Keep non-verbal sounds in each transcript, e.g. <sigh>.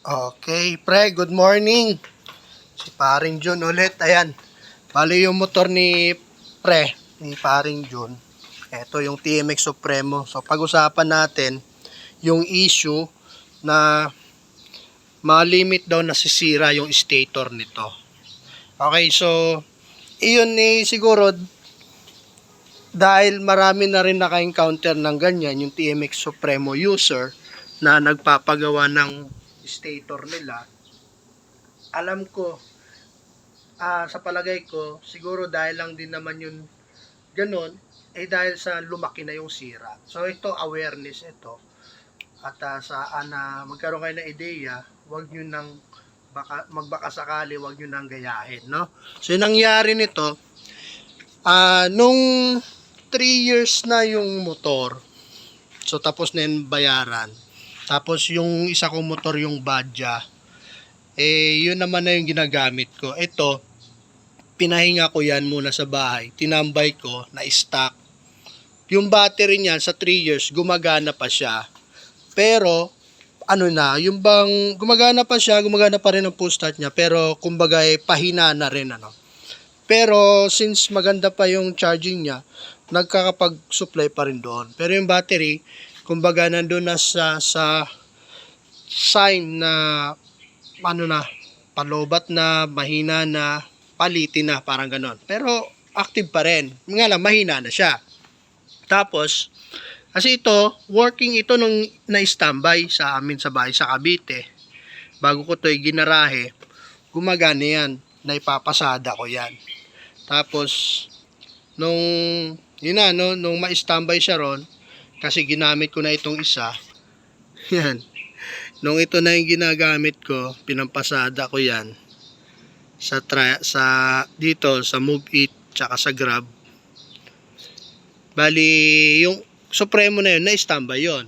Okay, pre, good morning. Si paring John ulit, ayan. Bali yung motor ni pre, ni paring John. Ito yung TMX Supremo. So pag-usapan natin yung issue na malimit daw nasisira yung stator nito. Okay, so iyon ni siguro dahil marami na rin naka-encounter ng ganyan yung TMX Supremo user na nagpapagawa ng stator nila, alam ko, ah, sa palagay ko, siguro dahil lang din naman yun ganun, eh dahil sa lumaki na yung sira. So ito, awareness ito. At ah, saan na magkaroon kayo ng ideya, wag nyo nang baka, magbaka sakali, wag nyo nang gayahin, no? So yung nangyari nito, ah, nung 3 years na yung motor, so tapos na yung bayaran, tapos yung isa kong motor yung Badja. Eh, yun naman na yung ginagamit ko. Ito, pinahinga ko yan muna sa bahay. Tinambay ko na stock. Yung battery niyan sa 3 years, gumagana pa siya. Pero, ano na, yung bang gumagana pa siya, gumagana pa rin ang pull start niya. Pero, kumbaga, eh, pahina na rin, ano. Pero, since maganda pa yung charging niya, nagkakapag-supply pa rin doon. Pero yung battery, kumbaga nandun na sa, sa sign na ano na, palobat na, mahina na, palitin na, parang ganon. Pero active pa rin. Nga lang, mahina na siya. Tapos, kasi ito, working ito nung na-standby sa amin sa bahay sa Cavite. Bago ko ito ginarahe, gumagana yan. Naipapasada ko yan. Tapos, nung, yun na, no, nung ma-standby siya ron, kasi ginamit ko na itong isa. <laughs> Yan. Nung ito na yung ginagamit ko, pinampasada ko yan sa tra- sa dito sa Move It tsaka sa Grab. Bali, yung Supremo na yun, na-standby yun.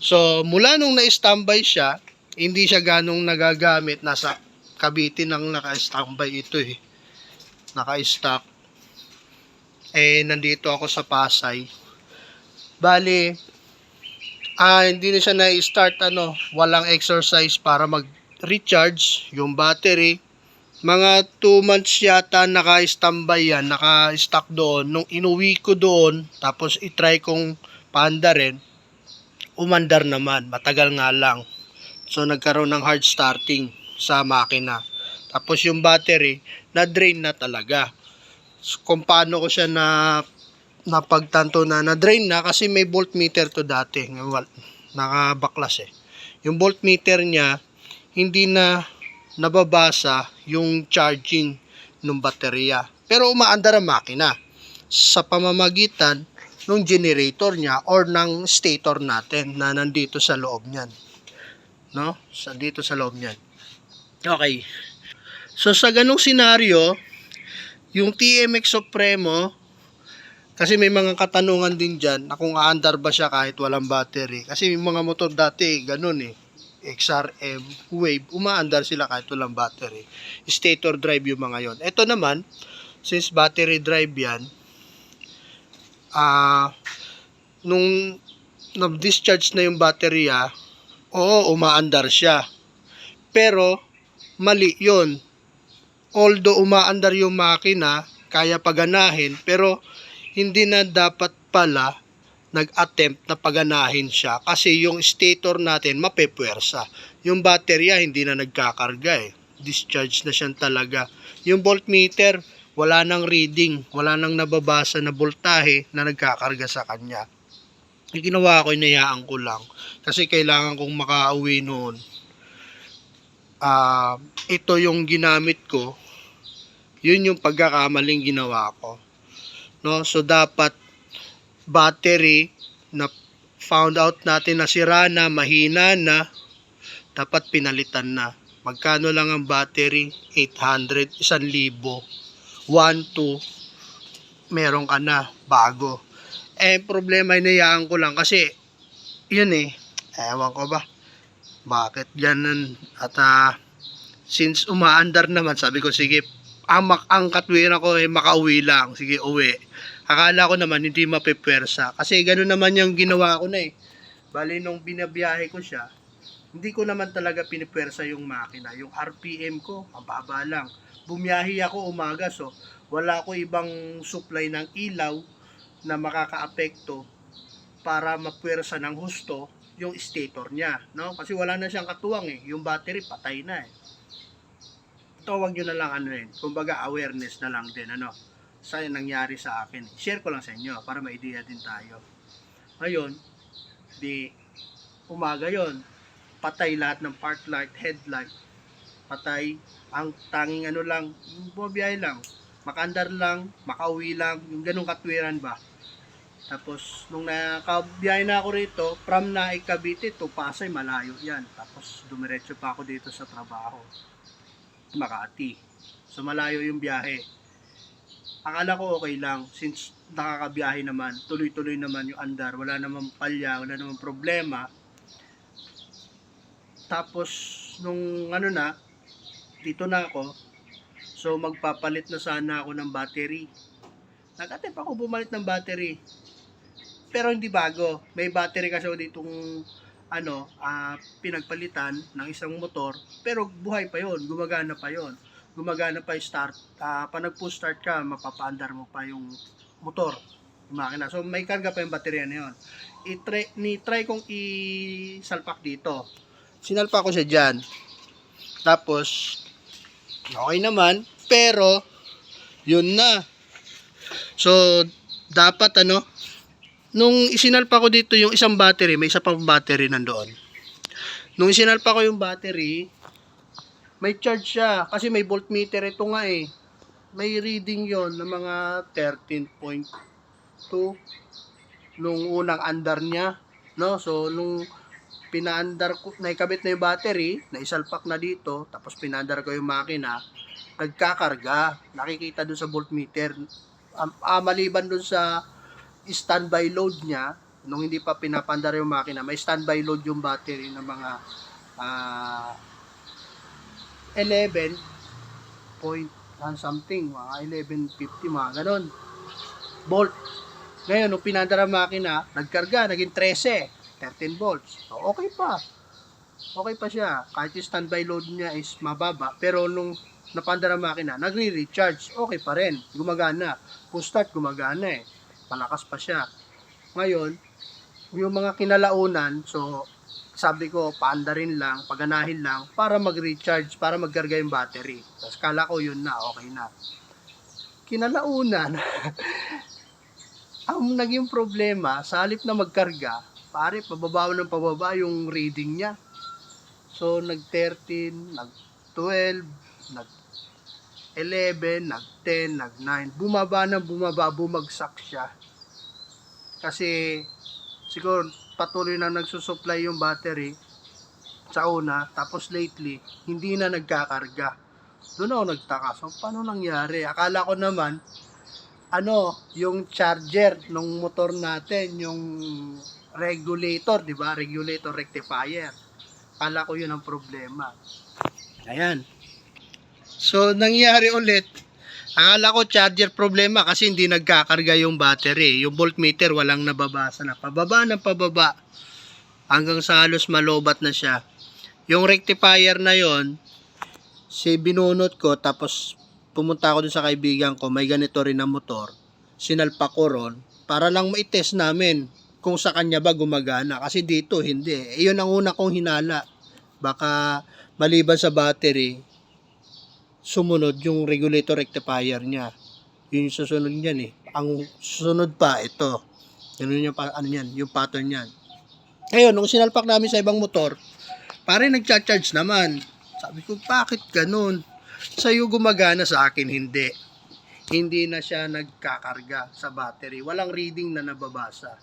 So, mula nung na-standby siya, hindi siya ganong nagagamit. Nasa Cavite nang naka-standby ito eh. Naka-stock. Eh, nandito ako sa Pasay. Bali, ah, hindi na siya na-start ano, walang exercise para mag-recharge yung battery. Mga 2 months yata naka-standby yan, naka-stock doon. Nung inuwi ko doon, tapos itry kong paanda rin, umandar naman, matagal nga lang. So nagkaroon ng hard starting sa makina. Tapos yung battery, na-drain na talaga. So, kung paano ko siya na napagtanto na na-drain na kasi may voltmeter to dati. Nakabaklas eh. Yung voltmeter niya, hindi na nababasa yung charging ng baterya. Pero umaandar ang makina sa pamamagitan ng generator niya or ng stator natin na nandito sa loob niyan. No? Sa dito sa loob niyan. Okay. So sa ganung senaryo, yung TMX Supremo kasi may mga katanungan din dyan na kung aandar ba siya kahit walang battery. Kasi yung mga motor dati, ganun eh. XRM, Wave, umaandar sila kahit walang battery. Stator drive yung mga yon. Ito naman, since battery drive yan, ah, nung na-discharge na yung baterya, oo, umaandar siya. Pero, mali yon Although umaandar yung makina, kaya paganahin, pero hindi na dapat pala nag-attempt na paganahin siya kasi yung stator natin mapepwersa. Yung baterya hindi na nagkakarga eh. Discharge na siya talaga. Yung voltmeter, wala nang reading, wala nang nababasa na voltahe na nagkakarga sa kanya. Yung ginawa ko, inayaan ko lang. Kasi kailangan kong makauwi noon. Ah, ito yung ginamit ko. Yun yung pagkakamaling ginawa ko. No? So dapat battery na found out natin na sira na, mahina na, dapat pinalitan na. Magkano lang ang battery? 800, 1,000. 1, 2, meron ka na, bago. Eh, problema, inayaan ko lang kasi, yun eh, ewan ko ba, bakit ganun, at ah, since umaandar naman, sabi ko, sige, ang, ang katwiran ko eh, makauwi lang, sige, uwi. Akala ko naman hindi mapipwersa. Kasi gano'n naman yung ginawa ko na eh. Bali nung binabiyahe ko siya, hindi ko naman talaga pinipwersa yung makina. Yung RPM ko, mababa lang. Bumiyahi ako umaga, so wala ko ibang supply ng ilaw na makakaapekto para mapwersa ng husto yung stator niya, no? Kasi wala na siyang katuwang eh. Yung battery patay na eh. Tawag nyo na lang ano yun. Kumbaga awareness na lang din ano. Sa nangyari sa akin. Share ko lang sa inyo para may idea din tayo. Ngayon, di umaga yon patay lahat ng park light, headlight, patay. Ang tanging ano lang, bumabiyahe lang, makandar lang, makauwi lang, yung ganong katwiran ba. Tapos, nung nakabiyahe na ako rito, from na Cavite to Pasay, malayo yan. Tapos, dumiretso pa ako dito sa trabaho. Makati. So, malayo yung biyahe. Akala ko okay lang, since nakakabiyahe naman, tuloy-tuloy naman yung andar, wala namang palya, wala namang problema. Tapos, nung ano na, dito na ako, so magpapalit na sana ako ng battery. Nag-attempt ako bumalit ng battery. Pero hindi bago. May battery kasi ako ano, ah, pinagpalitan ng isang motor, pero buhay pa yon, gumagana pa yon. Gumagana pa yung start. Ah, pa nag-push start ka, mapapaandar mo pa yung motor, yung makina. So may karga pa yung baterya na yon. I-try, ni-try kong i-salpak dito. Sinalpak ko siya dyan. Tapos, okay naman, pero, yun na. So, dapat ano, nung isinalpa ko dito yung isang battery, may isa pang battery nandoon. Nung isinalpa ko yung battery, may charge siya. Kasi may voltmeter ito nga eh. May reading yon ng mga 13.2 nung unang andar niya. No? So, nung pinaandar ko, naikabit na yung battery, naisalpak na dito, tapos pinaandar ko yung makina, nagkakarga. Nakikita dun sa voltmeter. Um, ah, maliban dun sa standby load niya, nung hindi pa pinapandar yung makina, may standby load yung battery ng mga ah 11 point something, mga 1150, mga ganon. Volt. Ngayon, nung pinandar ang makina, nagkarga, naging 13, 13 volts. So, okay pa. Okay pa siya. Kahit yung standby load niya is mababa, pero nung napandar ang makina, nagre-recharge, okay pa rin. Gumagana. Kung start, gumagana eh. Palakas pa siya. Ngayon, yung mga kinalaunan, so, sabi ko, paandarin lang, paganahin lang, para mag-recharge, para magkarga yung battery. Tapos kala ko yun na, okay na. Kinalaunan, <laughs> ang naging problema, sa halip na magkarga, pare, pababa ng pababa yung reading niya. So, nag-13, nag-12, nag-11, nag-10, nag-9. Bumaba na bumaba, bumagsak siya. Kasi, siguro, patuloy na nagsusupply yung battery sa una, tapos lately, hindi na nagkakarga. Doon ako nagtaka. So, paano nangyari? Akala ko naman, ano, yung charger ng motor natin, yung regulator, di ba? Regulator rectifier. Akala ko yun ang problema. Ayan. So, nangyari ulit, akala ko charger problema kasi hindi nagkakarga yung battery. Yung voltmeter walang nababasa na. Pababa ng pababa. Hanggang sa halos malobat na siya. Yung rectifier na yon si binunot ko tapos pumunta ako dun sa kaibigan ko, may ganito rin na motor. Sinalpa ko ron para lang ma-test namin kung sa kanya ba gumagana. Kasi dito, hindi. Yun ang una kong hinala. Baka maliban sa battery, sumunod yung regulator rectifier niya. Yun yung susunod niyan eh. Ang susunod pa, ito. Ganun yung, ano yan, yung pattern niyan. Ngayon, nung sinalpak namin sa ibang motor, pare nagcha-charge naman. Sabi ko, bakit ganun? Sa'yo gumagana sa akin, hindi. Hindi na siya nagkakarga sa battery. Walang reading na nababasa.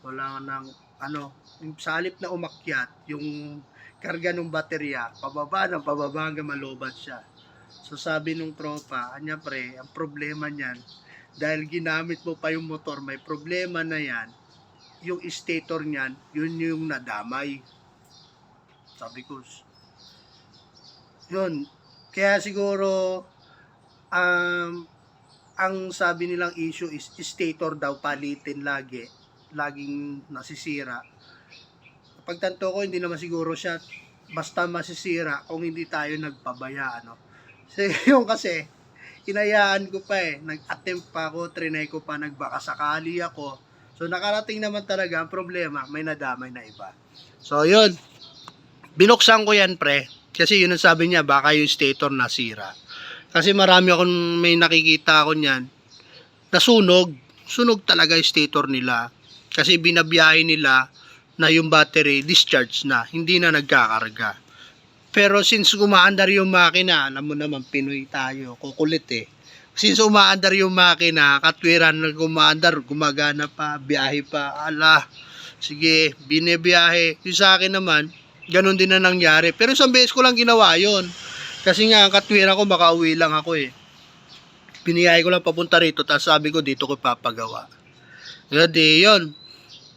Wala nang, ano, yung salip na umakyat, yung karga ng baterya, pababa ng pababa hanggang malobat siya. So sabi nung tropa, anya pre, ang problema niyan, dahil ginamit mo pa yung motor, may problema na yan, yung stator niyan, yun yung nadamay. Sabi ko, yun. Kaya siguro, um, ang sabi nilang issue is stator daw palitin lagi. Laging nasisira. pagtanto ko, hindi naman siguro siya basta masisira kung hindi tayo nagpabaya, ano. So, <laughs> yung kasi, inayaan ko pa eh. Nag-attempt pa ako, trinay ko pa, nagbaka sakali ako. So, nakarating naman talaga ang problema, may nadamay na iba. So, yun. Binuksan ko yan, pre. Kasi yun ang sabi niya, baka yung stator nasira. Kasi marami akong may nakikita ako niyan, nasunog. Sunog talaga yung stator nila. Kasi binabiyahe nila na yung battery discharge na, hindi na nagkakarga. Pero since umaandar yung makina, alam mo naman, Pinoy tayo, kukulit eh. Since umaandar yung makina, katwiran na umaandar, gumagana pa, biyahe pa, ala, sige, binibiyahe. Yung sa akin naman, ganun din na nangyari. Pero isang beses ko lang ginawa yon Kasi nga, ang katwiran ko, makauwi lang ako eh. Biniyahe ko lang papunta rito, tapos sabi ko, dito ko papagawa. Ngayon, di, yun,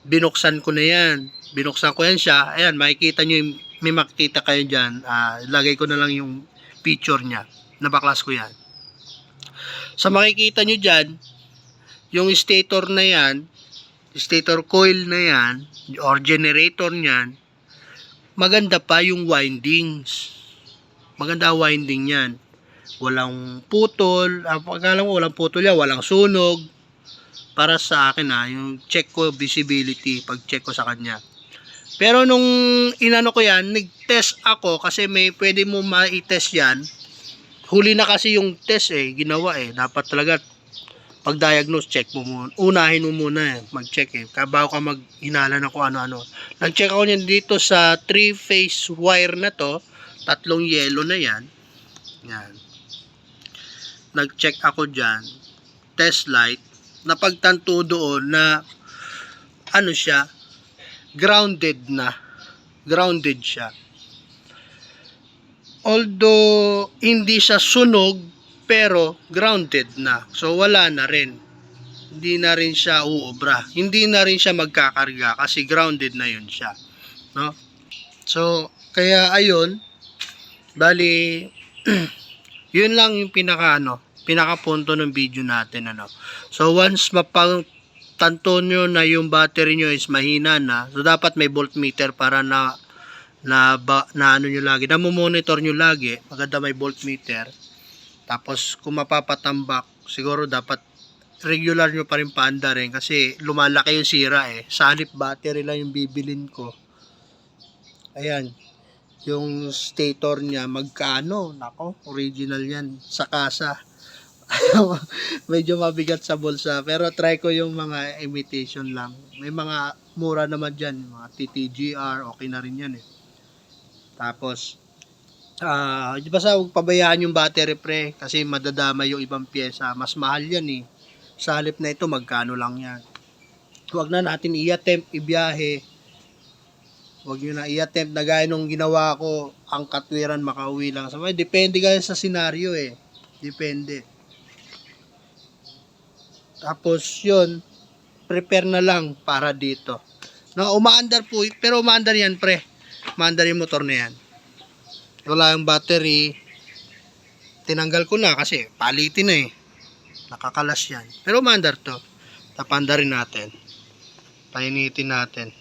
binuksan ko na yan. Binuksan ko yan siya. Ayan, makikita nyo yung, may makikita kayo dyan. Ah, lagay ko na lang yung picture niya. Nabaklas ko yan. Sa makikita nyo dyan, yung stator na yan, stator coil na yan, or generator niyan, maganda pa yung windings. Maganda ang winding yan. Walang putol. Ah, pagkala mo walang putol yan, walang sunog. Para sa akin ha, yung check ko visibility, pag check ko sa kanya. Pero nung inano ko yan, nag-test ako kasi may pwede mo ma-test yan. Huli na kasi yung test eh, ginawa eh. Dapat talaga pag-diagnose, check mo muna. Unahin mo muna eh, mag-check eh. Kabago ka mag-hinala na kung ano-ano. Nag-check ako niyan dito sa 3-phase wire na to. Tatlong yellow na yan. Yan. Nag-check ako dyan. Test light. Napagtanto doon na ano siya, grounded na. Grounded siya. Although hindi siya sunog, pero grounded na. So wala na rin. Hindi na rin siya uubra. Hindi na rin siya magkakarga kasi grounded na yun siya. No? So, kaya ayun, bali, <clears throat> yun lang yung pinaka ano, pinakapunto ng video natin ano. So once mapang tanto nyo na yung battery nyo is mahina na, so dapat may voltmeter para na na, ba, na ano nyo lagi, na monitor nyo lagi, maganda may voltmeter. Tapos kung mapapatambak, siguro dapat regular nyo pa rin paanda rin kasi lumalaki yung sira eh. Sanip battery lang yung bibilin ko. Ayan. Yung stator niya, magkano? Nako, original yan. Sa kasa. <laughs> Medyo mabigat sa bulsa. Pero try ko yung mga imitation lang. May mga mura naman dyan. Mga TTGR, okay na rin yan eh. Tapos, ah, uh, basta huwag pabayaan yung battery pre kasi madadama yung ibang pyesa. Mas mahal yan eh. Sa halip na ito, magkano lang yan. Huwag na natin i-attempt, ibiyahe. Huwag nyo na i-attempt na gaya nung ginawa ko, ang katwiran makauwi lang. So, depende kasi sa senaryo eh. Depende. Tapos yun, prepare na lang para dito. No, umaandar po, pero umaandar yan pre. Umaandar yung motor na yan. Wala yung battery. Tinanggal ko na kasi palitin na eh. Nakakalas yan. Pero umaandar to. Tapandarin natin. Painitin natin.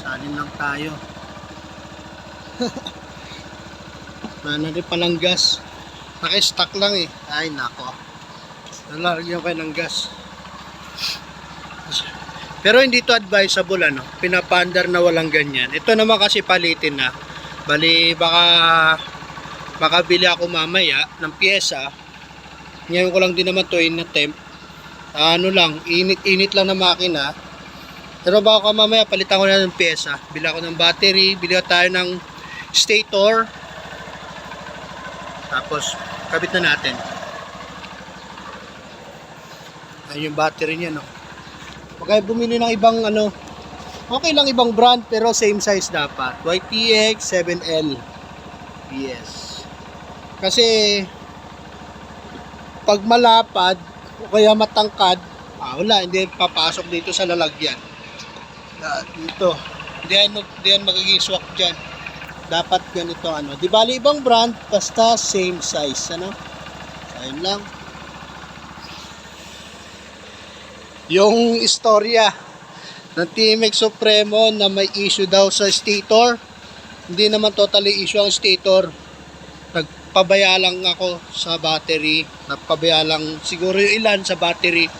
Salin lang tayo. <laughs> Wala na rin palang gas. Naka-stack lang eh. Ay, nako. Nalalagyan kayo ng gas. Pero hindi to advisable ano. Pinapandar na walang ganyan. Ito naman kasi palitin na. Bali, baka makabili ako mamaya ng pyesa. Ngayon ko lang din naman to in attempt. Ano lang, init-init lang na makina. Pero baka mamaya palitan ko na ng pyesa. Bili ako ng battery, bili tayo ng stator. Tapos, kabit na natin. Ayun yung battery niya, no? Kayo bumili ng ibang, ano, okay lang ibang brand, pero same size dapat. YTX 7L. Yes. Kasi, pag malapad, o kaya matangkad, ah, wala, hindi papasok dito sa lalagyan. Ah, dito. Hindi yan, hindi yan magiging swak dyan. dapat ganito ano. Di bali ibang brand, basta same size, ano? Ayun lang. Yung istorya ng TMX Supremo na may issue daw sa stator. Hindi naman totally issue ang stator. Nagpabaya lang ako sa battery. Nagpabaya lang siguro yung ilan sa battery.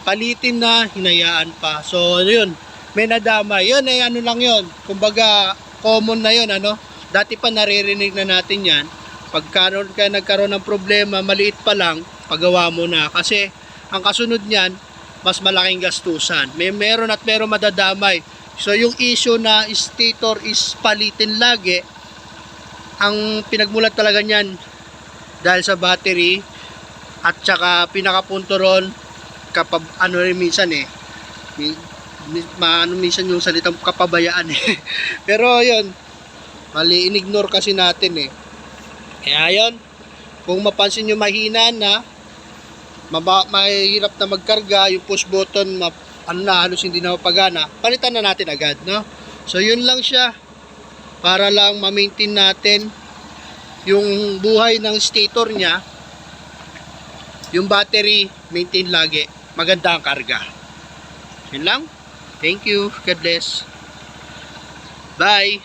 Palitin na, hinayaan pa. So, yun. May nadama. Yun ay ano lang yun. Kumbaga, common na yun, ano. Dati pa naririnig na natin yan. Pagka ka nagkaroon ng problema, maliit pa lang, pagawa mo na. Kasi, ang kasunod niyan, mas malaking gastusan. May meron at meron madadamay. So yung issue na stator is palitin lagi, ang pinagmulat talaga niyan dahil sa battery at saka pinakapunto ron kapag ano rin minsan eh maano minsan yung salitang kapabayaan eh. <laughs> Pero yun, mali inignore kasi natin eh. Kaya yun, kung mapansin nyo mahina na, maba, mahirap na magkarga, yung push button, ma, ano na, halos hindi na mapagana, palitan na natin agad, no? So, yun lang siya. Para lang ma-maintain natin yung buhay ng stator niya. Yung battery, maintain lagi. Maganda ang karga. Yun lang. Thank you. God bless. Bye.